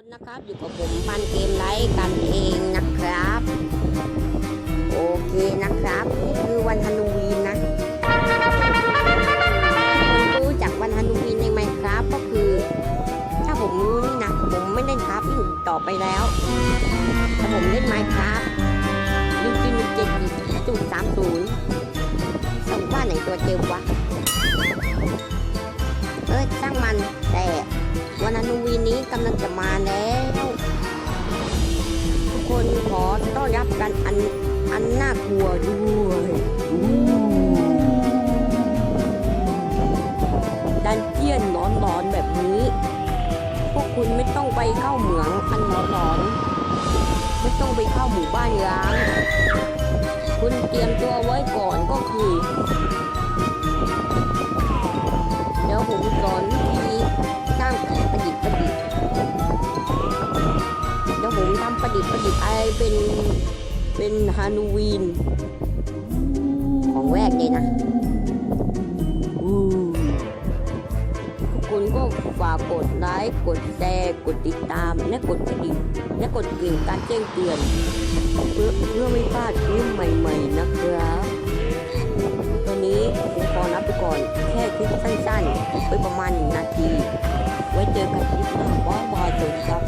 คนนะครับ อยู่กับผมปันเกมไลท์กันเองนะครับ โอเคนะครับ นี่คือวันฮาโลวีนนะคนรู้จักวันฮาโลวีนในไหมครับ ก็คือ ถ้าผมรู้นี่นะผมไม่เล่นครับอีกต่อไปแล้วถ้าผมเล่นไมค์ครับหนึ่งจุดหนึ่งเจ็ดจุดสามศูนย์สมว่าไหนตัวเจอวะเออช่างมันแต่ วันฮาโลวีนี้กำลังจะมาแล้ว ทุกคนขอต้อนรับกันอันอันน่ากลัวด้วยดันเจียนร้อนๆแบบนี้ พวกคุณไม่ต้องไปเข้าเหมืองอันร้อนๆไม่ต้องไปเข้าหมู่บ้านร้างคุณเตรียมตัวไว้ก่อนก็คือ ประดิษฐ์ประดิษฐ์อะไรเป็นเป็นฮาโลวีน ของแรกเลยนะอู้ทุกคนก็ฝากกดไลค์กดแชร์กดติดตามและกดกระดิ่งและกดกริ่งการแจ้งเตือน เพื่อเพื่อไม่พลาดคลิปใหม่ๆนะครับตอนนี้ผมขอนับไปก่อนแค่คลิปสั้นๆไปประมาณหนึ่งนาที ไว้เจอกันคลิปหน้าบ๊ายบายสวัสดีครับ